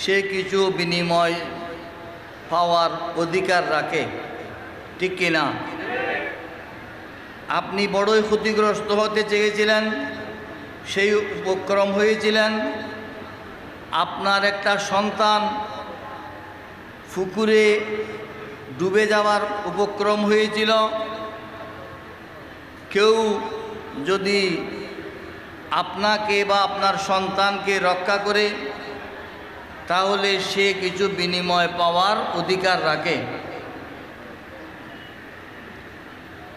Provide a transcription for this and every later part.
সে কিছু বিনিময় পাওয়ার অধিকার রাখে, ঠিক কিনা আপনি বড়ই ক্ষতিগ্রস্ত হতে চেয়েছিলেন, সেই উপক্রম হয়েছিলেন। আপনার একটা সন্তান পুকুরে ডুবে যাওয়ার উপক্রম হয়েছিল। কেউ যদি আপনাকে বা আপনার সন্তানকে রক্ষা করে তাহলে সে কিছু বিনিময় পাওয়ার অধিকার রাখে।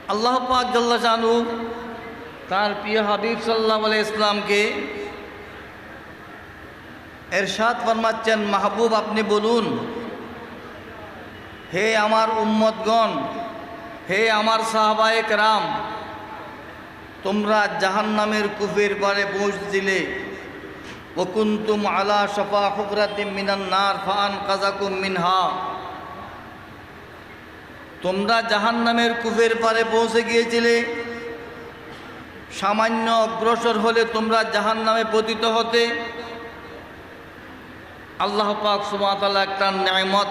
আল্লাহ পাক জাল্লা জানু তার প্রিয় হাবিব সাল্লাহ আলাই ইসলামকে এরশাদ ফরমাচ্ছেন, মাহবুব, আপনি বলুন, হে আমার উম্মতগণ, হে আমার সাহবায়ক রাম তোমরা জাহান্নামের কুফের পারে পৌঁছ দিলে ওকুন্তুম আলা শফা হুকরাতিম মিনান নার ফান মিনহা তোমরা জাহান্নামের কুফের পারে পৌঁছে গিয়েছিলে। সামান্য অগ্রসর হলে তোমরা জাহান্নামে পতিত হতে। আল্লাহ পাক সুমাতাল্লাহ একটা ন্যায়মত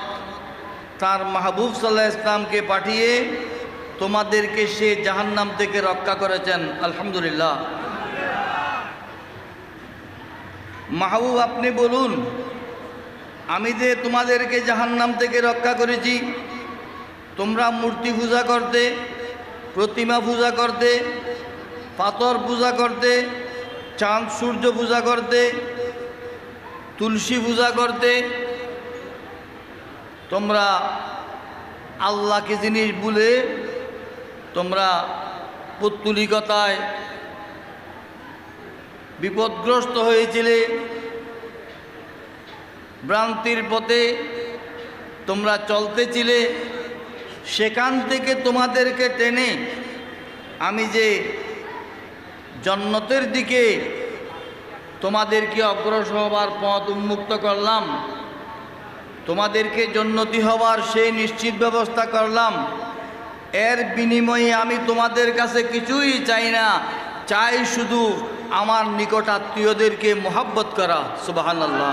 তার মাহবুব সাল্লাহ ইসলামকে পাঠিয়ে তোমাদেরকে সে জাহান্নাম থেকে রক্ষা করেছেন। আলহামদুলিল্লাহ। মাহবুব, আপনি বলুন, আমি যে তোমাদেরকে জাহান্নাম থেকে রক্ষা করেছি, তোমরা মূর্তি পূজা করতে, প্রতিমা পূজা করতে, পাথর পূজা করতে, চাঁদ, সূর্য পূজা করতে, তুলসী পূজা করতে, তোমরা আল্লাহকে জিনিস বলে তোমরা পুত্তুলিকতায় বিপদগ্রস্ত হয়েছিলে। ভ্রান্তির পথে তোমরা চলতেছিলে। সেখান থেকে তোমাদেরকে টেনে আমি যে জন্নতের দিকে তোমাদেরকে অগ্রসর হবার পথ উন্মুক্ত করলাম, তোমাদেরকে জন্নতি হবার সেই নিশ্চিত ব্যবস্থা করলাম, এর বিনিময়ে আমি তোমাদের কাছে কিছুই চাই না। চাই শুধু আমার নিকট আত্মীয়দেরকে মোহাব্বত করা সুবাহান আল্লাহ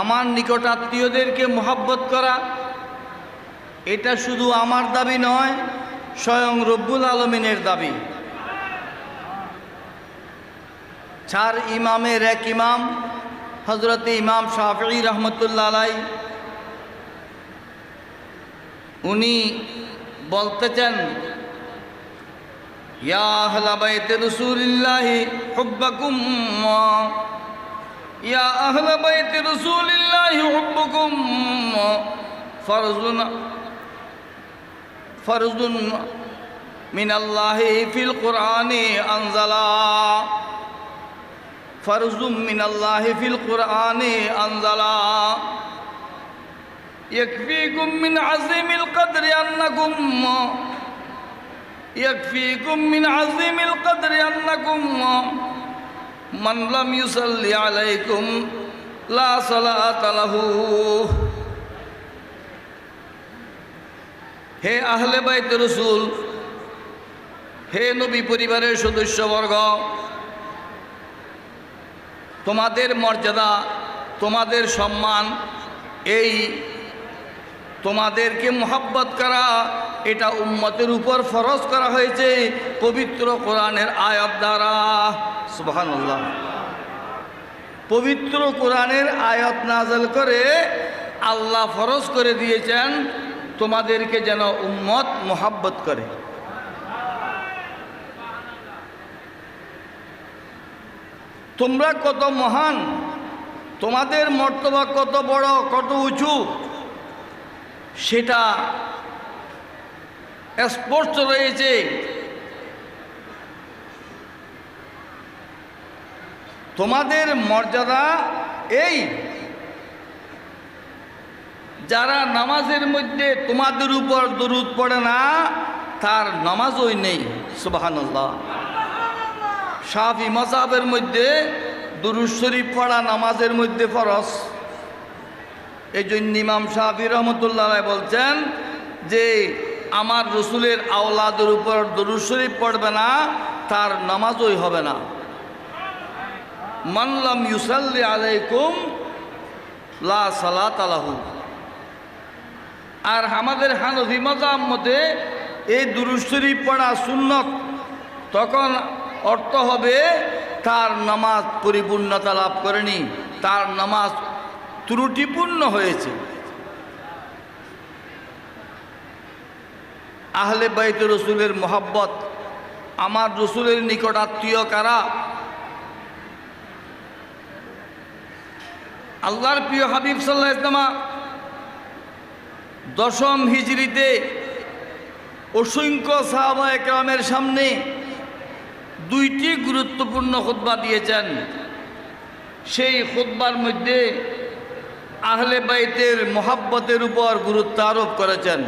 আমার নিকট আত্মীয়দেরকে মোহাব্বত করা, এটা শুধু আমার দাবি নয়, স্বয়ং রব্বুল আলমিনের দাবি। চার ইমামের এক ইমাম হজরত ইমাম শাফি রহমতুল্লা আলাই উনি يا أهل بيت رسول الله حبكم. يا أهل بيت رسول الله حبكم. فرضنا فرض من الله في القرآن أنزلا فرض من الله في القرآن أنزلا يكفيكم من عظيم القدر أنكم يكفيكم من عظيم القدر أنكم من لم يصلي عليكم لا صلاة له হে আহলে বাইত রসুল হে নবী পরিবারের সদস্যবর্গ তোমাদের মর্যাদা তোমাদের সম্মান এই তোমাদেরকে মোহাব্বত করা এটা উম্মতের উপর ফরজ করা হয়েছে পবিত্র কোরআনের আয়াত দ্বারা। সুবহানাল্লাহ। পবিত্র কোরআনের আয়াত নাজল করে আল্লাহ ফরজ করে দিয়েছেন, তোমাদেরকে যেন উম্মত মোহাব্বত করে। তোমরা কত মহান, তোমাদের মর্তবা কত বড়, কত উঁচু, সেটা স্পষ্ট রয়েছে। তোমাদের মর্যাদা এই, যারা নামাজের মধ্যে তোমাদের উপর দরুদ পড়ে না, তার নামাজই নেই সুবাহান্লাহ শাফি মজাবের মধ্যে দুরুদ শরীফ পড়া নামাজের মধ্যে ফরস এই জন্য ইমাম শাহি রহমতুল্লাহ বলছেন যে আমার রসুলের আওলাদের উপর দরুদ শরীফ পড়বে না, তার নামাজই হবে না। মানলাম ইউসাল্লি আলাইকুম, লা সালাত আলাহু আর আমাদের হানফি মজাম মতে, এই দুরুদ পড়া সুন্নত, তখন অর্থ হবে তার নামাজ পরিপূর্ণতা লাভ করেনি, তার নামাজ ত্রুটিপূর্ণ হয়েছে। আহলে বাইত রসুলের মোহাব্বত, আমার রসুলের নিকট আত্মীয় কারা? আল্লাহর প্রিয় হাবিব সাল্লাহ ইসলামা দশম হিজড়িতে অসংখ্য সাহাবা একরামের সামনে দুইটি গুরুত্বপূর্ণ খুতবা দিয়েছেন। সেই খুতবার মধ্যে আহলে বাইতের মোহাব্বতের উপর গুরুত্ব আরোপ করেছেন।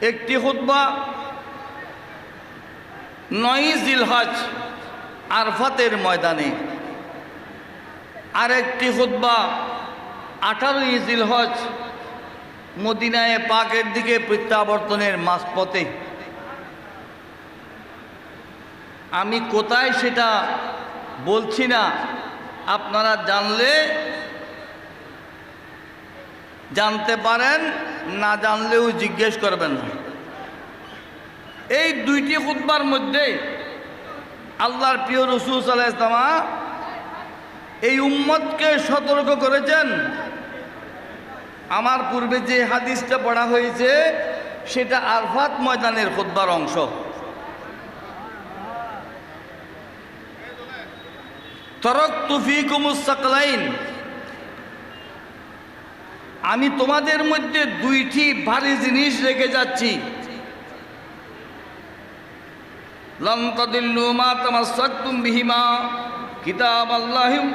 একটি খুতবা নয় জিলহজ আরফাতের ময়দানে। আরেকটি খুতবা, আঠারোই জিলহজ মদিনায় পাকের দিকে প্রত্যাবর্তনের মাঝপথে। আমি কোথায় সেটা বলছি না, আপনারা জানলে জানতে পারেন, না জানলেও জিজ্ঞেস করবেন না। এই দুইটি খুতবার মধ্যে আল্লাহর প্রিয় রসুল সাল্লাহ ইসলামা এই উম্মতকে সতর্ক করেছেন। আমার পূর্বে যে হাদিসটা পড়া হয়েছে, সেটা আরফাত ময়দানের খুতবার অংশ। তরক তুফিকুমুসাকলাইন আমি তোমাদের মধ্যে দুইটি ভারী জিনিস রেখে যাচ্ছি। তামাসাক্তুম বিহিমা কিতাব আল্লাহিম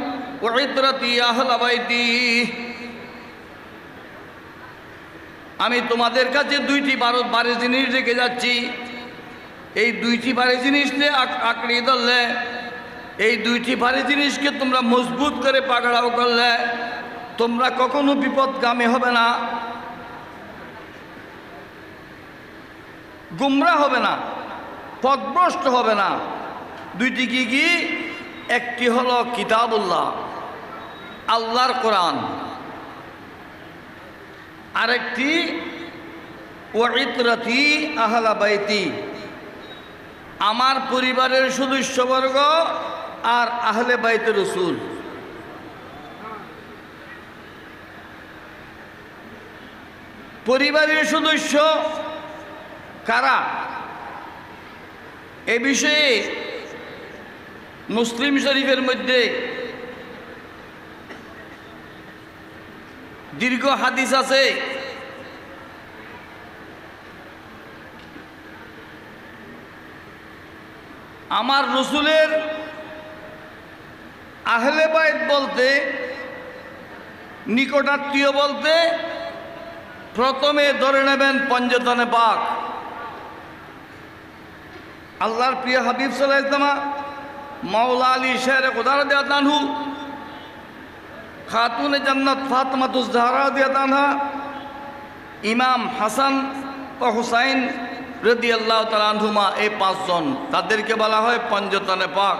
আমি তোমাদের কাছে দুইটি বারো বারো জিনিস রেখে যাচ্ছি। এই দুইটি ভারী জিনিস নিয়ে আঁকড়ে ধরলে, এই দুইটি ভারী জিনিসকে তোমরা মজবুত করে পাকড়াও করলে তোমরা কখনো বিপদগামী হবে না। গুমরা হবে না। পদভ্রষ্ট হবে না। দুইটি কি কি? একটি হলো কিতাবুল্লাহ, আল্লাহর কোরআন। আরেকটি ওয়াইতরাতি আহলা বাইতি। আমার পরিবারের সদস্যবর্গ আর আহলে বাইতে রসুল। পরিবারের সদস্য কারা? এ বিষয়ে মুসলিম শরীফের মধ্যে দীর্ঘ হাদিস আছে। আমার রসুলের আহলে বাইত বলতে, নিকটাত্মীয় বলতে প্রথমে ধরে নেবেন পঞ্চতনে পাক। আল্লাহর প্রিয় হাবিব ইসলামা মাওলা আলী শের কোদার দেয়া তানহু খাতুনে জান্নাত ফাতমাতুজ জাহরা দেয়া তানহা ইমাম হাসান ও হুসাইন রদি আল্লাহ তালানহুমা এই পাঁচজন, তাদেরকে বলা হয় পঞ্চতনে পাক।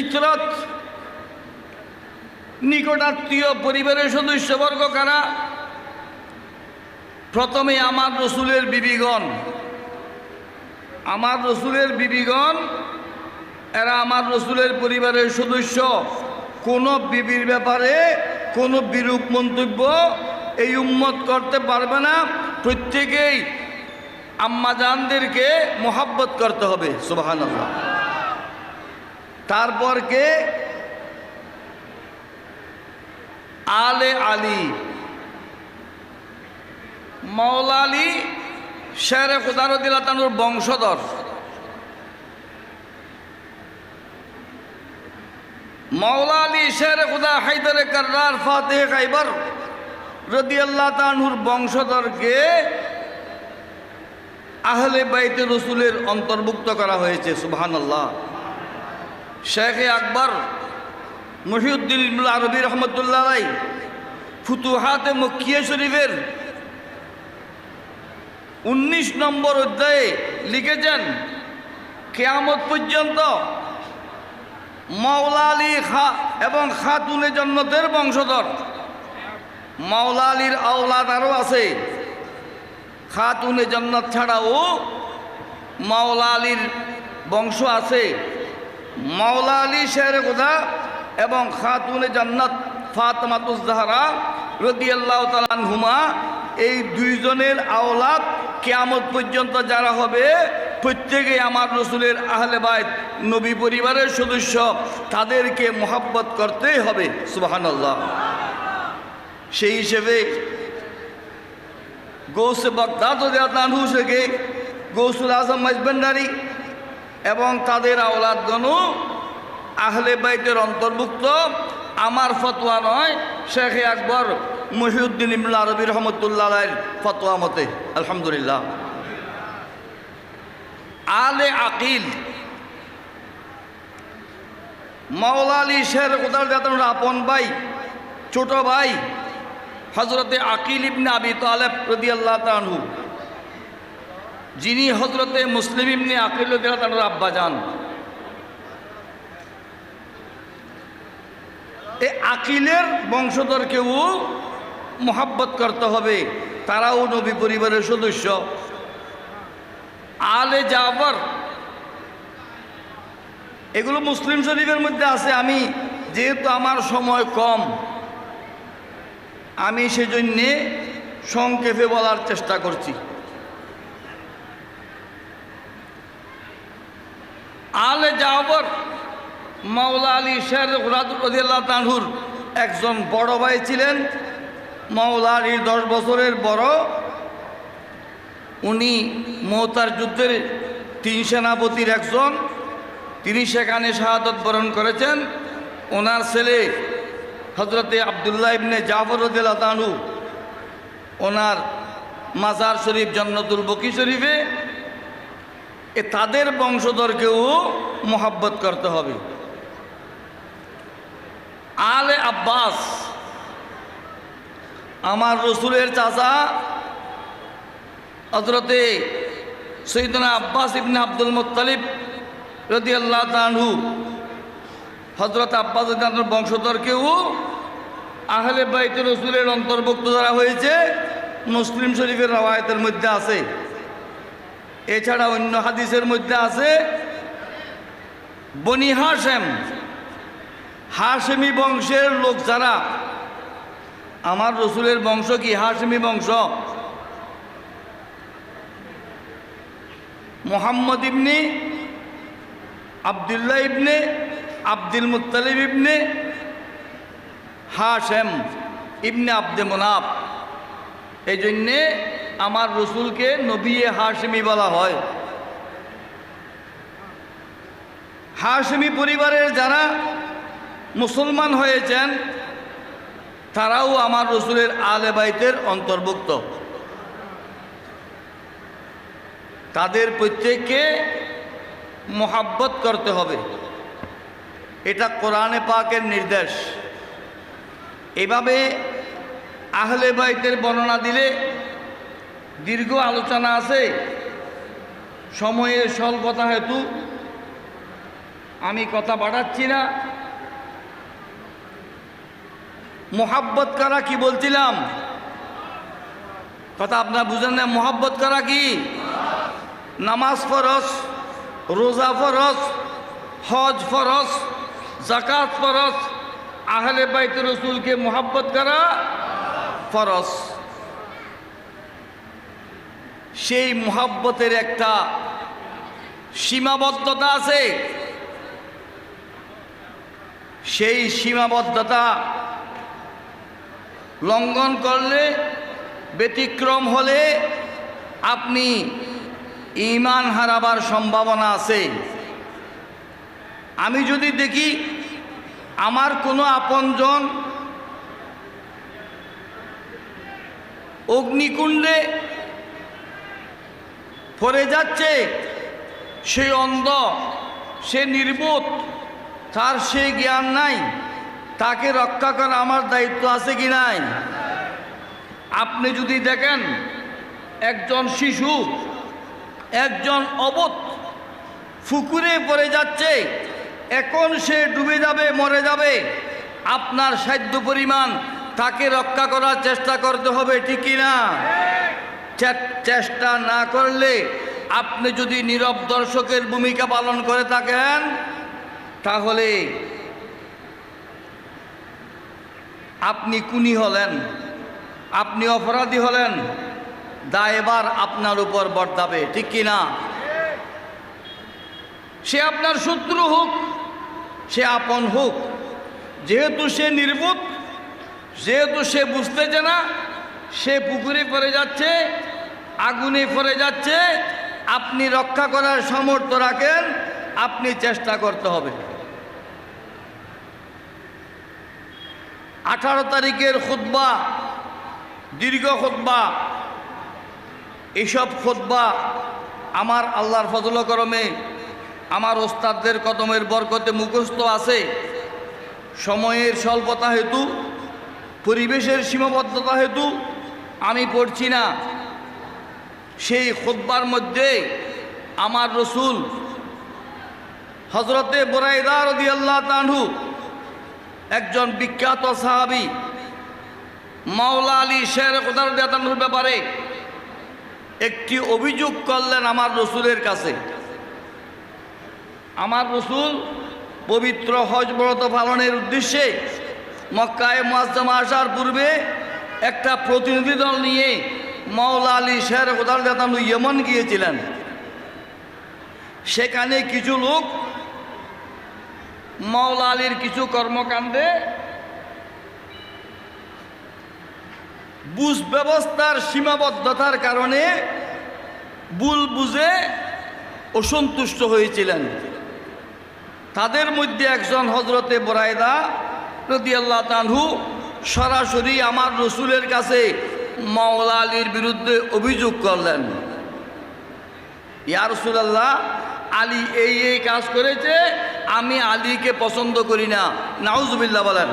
ইচরত নিকটাত্মীয় পরিবারের সদস্যবর্গ কারা? প্রথমে আমার রসুলের বিবিগণ। আমার রসুলের বিবিগণ, এরা আমার রসুলের পরিবারের সদস্য। কোনো বিবির ব্যাপারে কোনো বিরূপ মন্তব্য এই উম্মত করতে পারবে না। প্রত্যেকেই আম্মাজানদেরকে মোহাব্বত করতে হবে সুবাহান তারপর কে? আলে আলী। মৌলা আলী শেরে খুদারদিল্লা তানুর বংশধর। মাওলা আলী শের খুদা হায়দারে কার্রার ফাতেহ খাইবার রদি আল্লাহ তানুর বংশধরকে আহলে বাইতে রসুলের অন্তর্ভুক্ত করা হয়েছে সুবহান আল্লাহ শেখ আকবর মহিউদ্দিন আরবি রহমতুল্লাহ রাই ফুতুহাতে মক্কিয়া শরীফের উনিশ নম্বর অধ্যায়ে লিখেছেন, কেয়ামত পর্যন্ত মাওলা আলী খা এবং খাতুনে জন্নতের বংশধর। মাওলা আলীর আওলাদ আরও আছে। খাতুনে জন্নত ছাড়াও মাওলা আলীর বংশ আছে। মাওলা আলী শের কোথা এবং খাতুনে জান্নাত ফাতমাতুজাহারা রদি আল্লাহ হুমা এই দুইজনের আওলাদ কেয়ামত পর্যন্ত যারা হবে প্রত্যেকে আমার রসুলের আহলে নবী পরিবারের সদস্য, তাদেরকে মোহাব্বত করতেই হবে সুবাহান্লাহ সেই হিসেবে গৌসে থেকে গৌসুল আজম মজবেন্ডারি এবং তাদের আওলাদগণও আহলে বাইতের অন্তর্ভুক্ত। আমার ফতোয়া নয়, শেখ আকবর মহিউদ্দিন ইমুল আরবি রহমতুল্লাহ ফতোয়া মতে। আলহামদুলিল্লাহ। আলে আকিল। মাওলা আলী শের কোদার যাতন আপন ভাই, ছোট ভাই হজরতে আকিল ইবনে আবি তালেব রদি আল্লাহ তানহু যিনি হজরতে মুসলিম ইবনে আকিল রদি আল্লাহ আব্বা যান এই আকিলের বংশধরকেও মোহাব্বত করতে হবে। তারাও নবী পরিবারের সদস্য। আলে জাফর, এগুলো মুসলিম শরীফের মধ্যে আছে। আমি যেহেতু আমার সময় কম, আমি সেজন্যে সংক্ষেপে বলার চেষ্টা করছি। আলে জাফর মাওলা আলী শের রাজুল্লাহ তানহুর একজন বড় ভাই ছিলেন। মাওলা আলীর দশ বছরের বড়। উনি মৌতার যুদ্ধের তিন সেনাপতির একজন। তিনি সেখানে শাহাদত বরণ করেছেন। ওনার ছেলে হজরতে আবদুল্লাহ ইবনে জাফর রদিল্লা তানু ওনার মাজার শরীফ জন্নতুল বকি শরীফে। এ তাদের বংশধরকেও মোহাব্বত করতে হবে। আলে আব্বাস। আমার রসুলের চাচা হজরতে সৈদনা আব্বাস ইবনে আব্দুল মুতালিব রদি আল্লাহ তানহু হজরত আব্বাস বংশধরকেও আহলে বাইতে রসুলের অন্তর্ভুক্ত করা হয়েছে, মুসলিম শরীফের রওয়ায়তের মধ্যে আছে। এছাড়া অন্য হাদিসের মধ্যে আছে, বনি হাসেম হাসেমি বংশের লোক যারা, আমার রসুলের বংশ কি হাসেমি বংশ? মোহাম্মদ ইবনে আবদুল্লাহ ইবনে আব্দুল মুতালিব ইবনে হাশেম ইবনে আব্দে মোনাব। এই জন্যে আমার রসুলকে নবিয়ে হাসেমি বলা হয়। হাসেমি পরিবারের যারা মুসলমান হয়েছেন, তারাও আমার রসুলের আলে বাইতের অন্তর্ভুক্ত। তাদের প্রত্যেককে মোহাব্বত করতে হবে। এটা কোরআনে পাকের নির্দেশ। এভাবে আহলে বাইতের বর্ণনা দিলে দীর্ঘ আলোচনা আছে। সময়ের স্বল্পতা হেতু আমি কথা বাড়াচ্ছি না। মোহাব্বত করা কি বলছিলাম? কথা আপনারা বুঝেন না, মোহাব্বত করা কি? নামাজ ফরস রোজা ফরস হজ ফরস জাকাত ফরস আহলে বাইত রসুলকে মোহাব্বত করা? ফরস সেই মোহাব্বতের একটা সীমাবদ্ধতা আছে। সেই সীমাবদ্ধতা লঙ্ঘন করলে, ব্যতিক্রম হলে আপনি ইমান হারাবার সম্ভাবনা আছে। আমি যদি দেখি আমার কোনো আপনজন অগ্নিকুণ্ডে পড়ে যাচ্ছে, সে অন্ধ, সে নির্বোধ, তার সে জ্ঞান নাই তাকে রক্ষা করা আমার দায়িত্ব আছে কি নাই? আপনি যদি দেখেন, একজন শিশু, একজন অবধ ফুকুরে পড়ে যাচ্ছে, এখন সে ডুবে যাবে, মরে যাবে, আপনার সাধ্য পরিমাণ তাকে রক্ষা করার চেষ্টা করতে হবে, ঠিক না? চেষ্টা না করলে আপনি যদি নীরব দর্শকের ভূমিকা পালন করে থাকেন, তাহলে আপনি কুনি হলেন, আপনি অপরাধী হলেন দায়বার আপনার উপর বর্তাবে, ঠিক কি না সে আপনার শত্রু হোক, সে আপন হোক, যেহেতু সে নির্বোধ, যেহেতু সে বুঝতেছে না, সে পুকুরে পড়ে যাচ্ছে, আগুনে পড়ে যাচ্ছে, আপনি রক্ষা করার সামর্থ্য রাখেন, আপনি চেষ্টা করতে হবে। আঠারো তারিখের খুতবা, দীর্ঘ খুতবা। এইসব খুতবা আমার আল্লাহর ফজল করমে, আমার ওস্তাদদের কদমের বরকতে মুখস্থ আছে। সময়ের স্বল্পতা হেতু, পরিবেশের সীমাবদ্ধতা হেতু আমি পড়ছি না। সেই খুতবার মধ্যে আমার রসুল হজরতে বোরাইদার দি আল্লাহ তানহু একজন বিখ্যাত সাহাবি, মাওলা আলী শের কোদার ব্যাপারে একটি অভিযোগ করলেন আমার রসুলের কাছে। আমার রসুল পবিত্র হজ ব্রত পালনের উদ্দেশ্যে মক্কায় মোয়াজ্জামা আসার পূর্বে একটা প্রতিনিধি দল নিয়ে মাওলা আলী শের কোদার ইয়মন গিয়েছিলেন। সেখানে কিছু লোক মাওলা আলীর কিছু কর্মকাণ্ডে বুঝ ব্যবস্থার সীমাবদ্ধতার কারণে ভুল বুঝে অসন্তুষ্ট হয়েছিলেন। তাদের মধ্যে একজন হজরতে রদি আল্লাহ তানহু সরাসরি আমার রসুলের কাছে মাওলা আলীর বিরুদ্ধে অভিযোগ করলেন। ইয়া রসুলাল্লাহ, আলী এই এই কাজ করেছে আমি আলীকে পছন্দ করি না। নাউজুবিল্লাহ বলেন।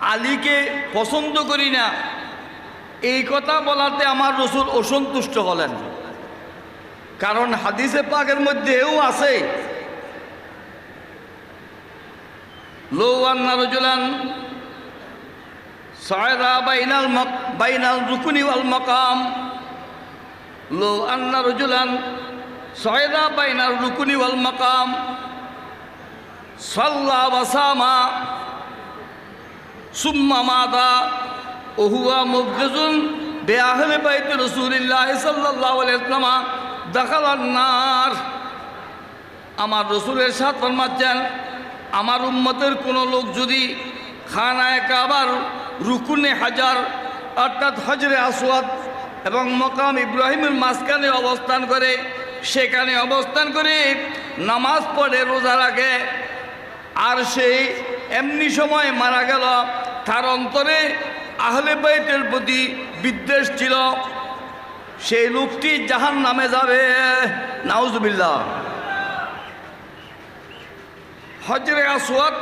আলীকে পছন্দ করি না। এই কথা বলাতে আমার রসুল অসন্তুষ্ট হলেন। কারণ হাদিসে পাকের মধ্যেও আছে। লৌয়ান্না রজুলান সায়রা বাইনাল বাইনাল রুকুনি মকাম। লো আন্না রজুলান সায়রা বাইনাল রুকুনি ওয়াল মকাম। সাল্লা ওয়াসামা। সুম্মা মাদা। ওহুয়া মুবগিজুন বেআহলে বাইত রসুলিল্লাহ সাল্লাল্লাহু আলাইহি ওয়াসাল্লাম দাখালান নার। আমার রসুলের সাথ ফরমাচ্ছেন, আমার উম্মতের কোনো লোক যদি খানায় কাবার রুকুনে হাজার, অর্থাৎ হজরে আসওয়াদ এবং মকাম ইব্রাহিমের মাঝখানে অবস্থান করে সেখানে অবস্থান করে। নামাজ পড়ে, রোজা রাখে। আর সেই এমনি সময় মারা গেল। তার অন্তরে আহলে বাইতের প্রতি বিদ্বেষ ছিল। সেই লোকটি জাহান নামে যাবে। নাউজুবিল্লাহ। হজরে আসওয়াদ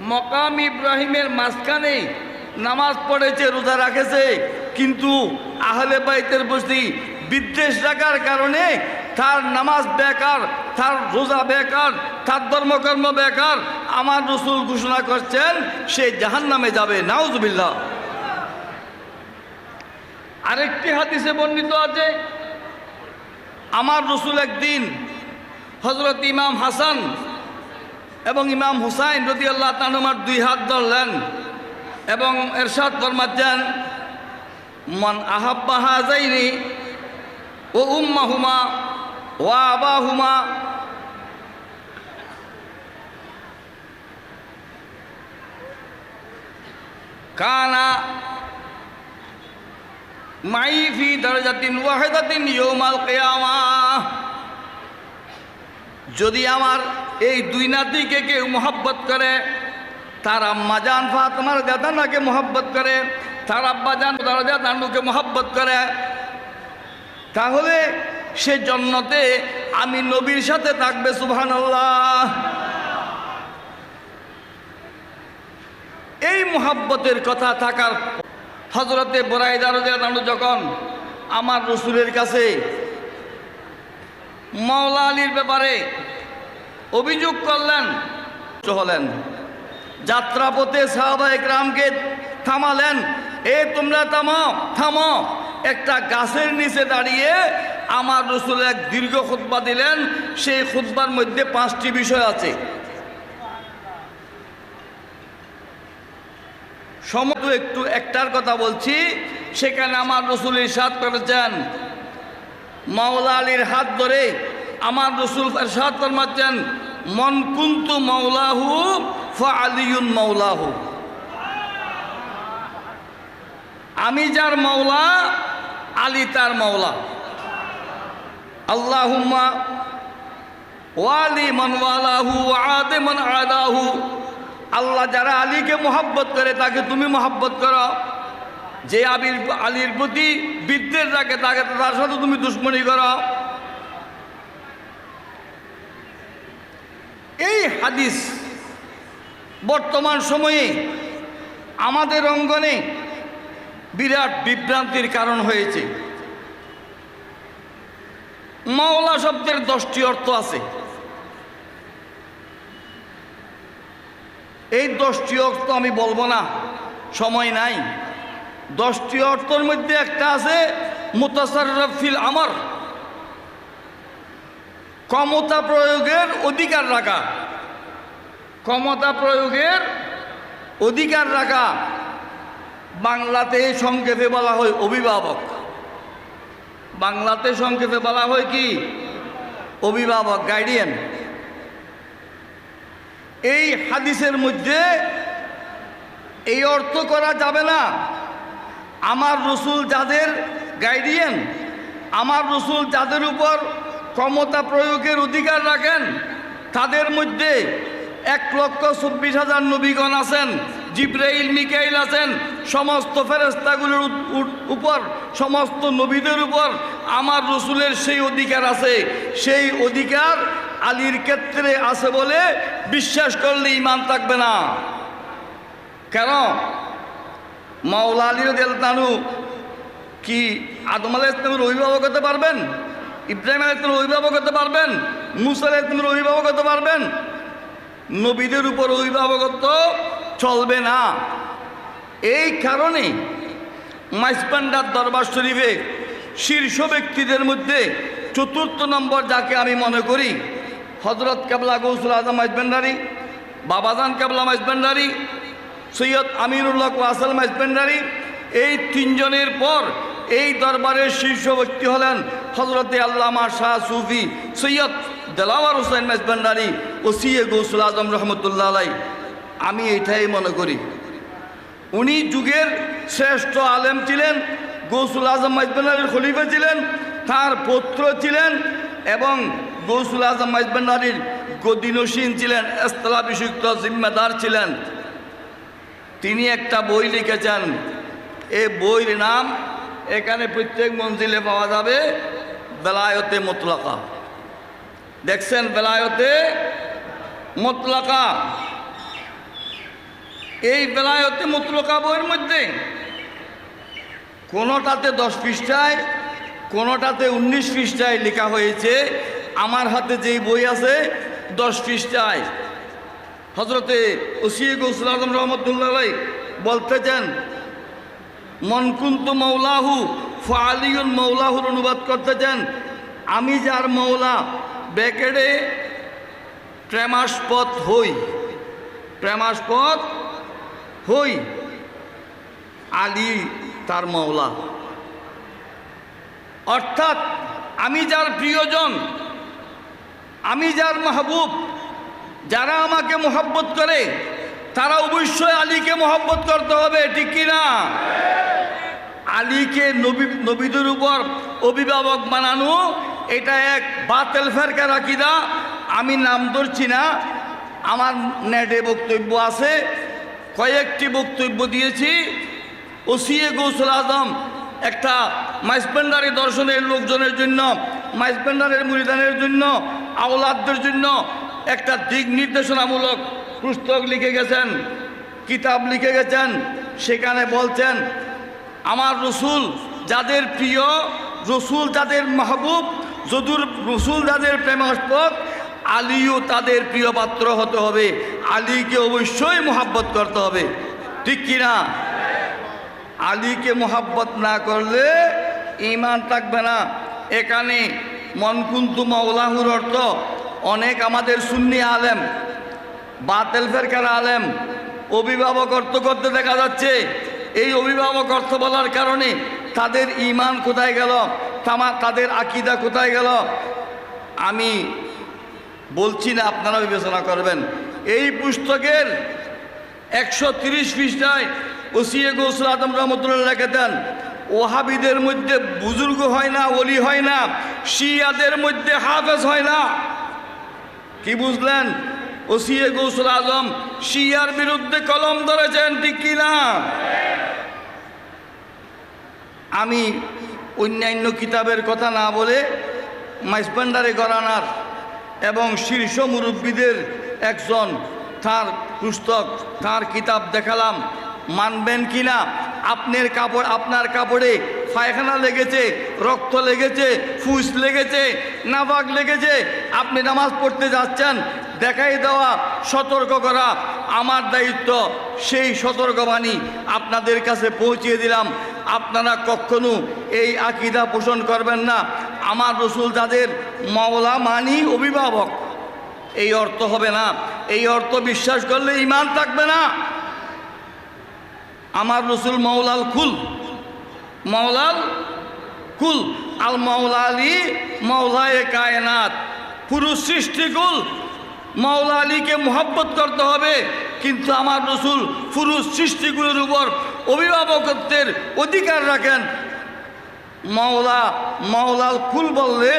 মকাম ইব্রাহিমের মাঝখানে নামাজ পড়েছে, রোজা রাখেছে। কিন্তু আহলে বাইতের বসতি বিদ্বেষ রাখার কারণে তার নামাজ বেকার, তার রোজা বেকার, তার ধর্মকর্ম বেকার। আমার রসুল ঘোষণা করছেন, সে জাহান নামে যাবে। নাউজবিল্লা আরেকটি হাদিসে বর্ণিত আছে, আমার রসুল একদিন হজরত ইমাম হাসান এবং ইমাম হুসাইন রদি আল্লাহ তানুমার দুই হাত ধরলেন এবং এরশাদ ফরমাচ্ছেন, মন আহাব্বা হাজাইনি ও উম্মাহুমা ও আবাহুমা কানা মাই ফি দরজাতিন ওয়াহেদাতিন ইয়ৌমাল কেয়ামা। যদি আমার এই দুই নাতিকে কেউ মোহাব্বত করে, তার আম্মাজান ফাতমার দাদানাকে মোহাব্বত করে, তার আব্বাজান দরজা দানুকে মোহাব্বত করে, তাহলে সে জন্নতে আমি নবীর সাথে থাকবে, সুবহানাল্লাহ। এই মোহাব্বতের কথা থাকার হজরতে বরাইদারু যখন আমার রসুলের কাছে মাওলা আলীর ব্যাপারে অভিযোগ করলেন হলেন, যাত্রাপথে সাহাবা একরামকে থামালেন, এ তোমরা থামো থামো, একটা গাছের নিচে দাঁড়িয়ে আমার রসুল এক দীর্ঘ খুতবা দিলেন, সেই খুতবার মধ্যে পাঁচটি বিষয় আছে। সমত একটু একটার কথা বলছি, সেখানে আমার রসুল ইরশাদ করেছেন। মাওলা আলীর হাত ধরে আমার রসুল ইরশাদ ফরমাচ্ছেন, মন কুন্তু মাওলাহু ফা আলিউন মাওলাহু। আমি যার মাওলা, আলী তার মাওলা। আল্লাহুম্মা ওয়ালি মান ওয়ালাহু আদে মান আদাহু। আল্লাহ যারা আলীকে মোহাব্বত করে, তাকে তুমি মোহাব্বত করো। যে আবির, আলীর প্রতি বিদ্বেষ রাখে, তাকে তার সাথে তুমি দুশ্মনী করো। এই হাদিস বর্তমান সময়ে আমাদের অঙ্গনে বিরাট বিভ্রান্তির কারণ হয়েছে। মাওলা শব্দের দশটি অর্থ আছে। এই দশটি অর্থ আমি বলব না, সময় নাই। দশটি অর্থের মধ্যে একটা আছে মুতাসারফিল আমার। ক্ষমতা প্রয়োগের অধিকার রাখা। ক্ষমতা প্রয়োগের অধিকার রাখা। বাংলাতে সংক্ষেপে বলা হয় অভিভাবক। বাংলাতে সংক্ষেপে বলা হয় কি? অভিভাবক গাইডিয়ান এই হাদিসের মধ্যে এই অর্থ করা যাবে না। আমার রসুল যাদের গাইডিয়ান আমার রসুল যাদের উপর ক্ষমতা প্রয়োগের অধিকার রাখেন, তাদের মধ্যে এক লক্ষ চব্বিশ হাজার নবীগণ আছেন, জিব্রাইল, মিকাইল আছেন, সমস্ত ফেরেস্তাগুলোর উপর, সমস্ত নবীদের উপর আমার রসুলের সেই অধিকার আছে। সেই অধিকার আলীর ক্ষেত্রে আছে বলে বিশ্বাস করলে ইমান থাকবে না। কেন? মাওলা আলীর দেলতানু কি আদম আলাহ ইসলামের অভিভাবক হতে পারবেন? ইব্রাহিম আলাহ ইসলামের অভিভাবক হতে পারবেন? মুসা আলাহ ইসলামের অভিভাবক হতে পারবেন? নবীদের উপর অভিভাবকত্ব চলবে না। এই কারণে মাইসপান্ডার দরবার শরীফে শীর্ষ ব্যক্তিদের মধ্যে চতুর্থ নম্বর যাকে আমি মনে করি হজরত কেবলা গৌসুল আজম মাইজবেন্ডারি বাবাজান কেবলা মাইজবেন্ডারি সৈয়দ আমিরুল্লাহ আসল মাইজবেন্ডারি এই তিনজনের পর এই দরবারের শীর্ষ ব্যক্তি হলেন হজরতে আল্লামা শাহ সুফি সৈয়দ দেলাওয়ার হোসেন মেজবান্ডারি ও সিএ গৌসুল আজম রহমতুল্লাহ আলাই, আমি এটাই মনে করি। উনি যুগের শ্রেষ্ঠ আলেম ছিলেন, গৌসুল আজম মাইজবান্ডারির খলিফা ছিলেন, তার পুত্র ছিলেন এবং গৌসুল আজম মাইজবান্ডারির গদিনসীন ছিলেন, এস্তলাভিষিক্ত জিম্মেদার ছিলেন। তিনি একটা বই লিখেছেন। এই বইয়ের নাম এখানে প্রত্যেক মঞ্জিলে পাওয়া যাবে, বেলায়তে মোতলাকা। দেখছেন বেলায়তে মতলাকা। এই বেলায়তে মোতলাকা বইয়ের মধ্যে কোনোটাতে দশ পৃষ্ঠায়, কোনোটাতে উনিশ পৃষ্ঠায় লেখা হয়েছে, আমার হাতে যেই বই আছে দশ পৃষ্ঠায়। হজরতে ওসিয়ে গৌসুল আজম রহমতুল্লাহ বলতেছেন মনকুন্ত মৌলাহু ফালিউন মৌলাহুর অনুবাদ করতেছেন, আমি যার মৌলা ব্যাকেডে প্রেমাস্পদ হই। প্রেমাস্পদ হই। আলী তার মৌলা অর্থাৎ আমি যার প্রিয়জন, আমি যার মাহবুব, যারা আমাকে মোহাব্বত করে, তারা অবশ্যই আলীকে মোহাব্বত করতে হবে, ঠিক কি না? আলীকে নবী, নবীদের উপর অভিভাবক বানানো এটা এক বাতেল ফেরকার আকিদা। আমি নাম ধরছি না। আমার নেটে বক্তব্য আছে। কয়েকটি বক্তব্য দিয়েছি। ওসিয়ে গৌসুল আজম একটা মাইসপেন্ডারি দর্শনের লোকজনের জন্য মাইসপেন্ডারের মুরিদানের জন্য, আওলাদদের জন্য একটা দিক নির্দেশনামূলক পুস্তক লিখে গেছেন, কিতাব লিখে গেছেন, সেখানে বলছেন, আমার রসুল যাদের প্রিয়, রসুল যাদের মাহবুব যদুর রসুল যাদের প্রেমাস্পদ, আলীও তাদের প্রিয় পাত্র হতে হবে। আলীকে অবশ্যই মোহাব্বত করতে হবে। ঠিক কিনা আলীকে মোহাব্বত না করলে ইমান থাকবে না। এখানে মনকুন্তু মৌলাহুর অর্থ, অনেক আমাদের সুন্নি আলেম, বাতেল ফেরকার আলেম, অভিভাবক অর্থ করতে দেখা যাচ্ছে। এই অভিভাবক অর্থ বলার কারণে তাদের ইমান কোথায় গেল? তামা, তাদের আকিদা কোথায় গেল? আমি বলছি না, আপনারা বিবেচনা করবেন। এই পুস্তকের একশো তিরিশ পৃষ্ঠায় ওসিয়ে গৌসুল আদম রহমতুল্লাহ লেখেতেন ওহাবিদের মধ্যে বুজুর্গ হয় না, ওলি হয় না, শিয়াদের মধ্যে হাফেজ হয় না। কি বুঝলেন? ওসিয়ে গৌসুল আজম শিয়ার বিরুদ্ধে কলম ধরেছেন, ঠিক কিনা? আমি অন্যান্য কিতাবের কথা না বলে মাইসপান্ডারে গরানার এবং শীর্ষ মুরব্বীদের একজন তার পুস্তক, তার কিতাব দেখালাম। মানবেন কি না আপনার কাপড়, আপনার কাপড়ে পায়খানা লেগেছে, রক্ত লেগেছে, ফুস লেগেছে নাবাক লেগেছে। আপনি নামাজ পড়তে যাচ্ছেন, দেখাই দেওয়া, সতর্ক করা। আমার দায়িত্ব, সেই সতর্কবাণী আপনাদের কাছে পৌঁছিয়ে দিলাম। আপনারা কখনো এই আকিদা পোষণ করবেন না। আমার রসুল যাদের মাওলা, মানি, অভিভাবক। এই অর্থ হবে না। এই অর্থ বিশ্বাস করলে ইমান থাকবে না। আমার রসুল মৌলাল কুল মৌলাল কুল আল মৌলা আলী মৌলায় কায়নাত পুরুষ সৃষ্টিকুল মৌলা আলীকে মোহাব্বত করতে হবে। কিন্তু আমার রসুল পুরুষ সৃষ্টিগুলোর উপর অভিভাবকত্বের অধিকার রাখেন। মাওলা, মাওলাল কুল বললে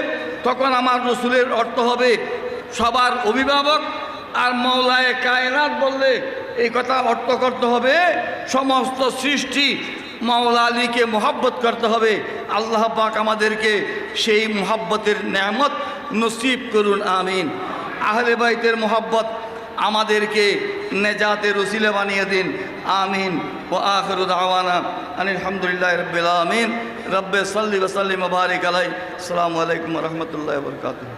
তখন আমার রসুলের অর্থ হবে সবার অভিভাবক। আর মাওলায় কায়নাত বললে এই কথা অর্থ করতে হবে সমস্ত সৃষ্টি মাওলা আলীকে মোহাব্বত করতে হবে। আল্লাহ পাক আমাদেরকে সেই মোহাব্বতের নেয়ামত নসিব করুন, আমিন। আহলে বাইতের মোহাব্বত আমাদেরকে নেজাতের রসিলে বানিয়ে দিন, আমিন। ও আখরু দাওয়ানা আলহামদুলিল্লাহ রবিল আমিন রব্বে সাল্লি ওসাল্লিম বারিক আলাই আসসালামু আলাইকুম রহমতুল্লাহ বরকাত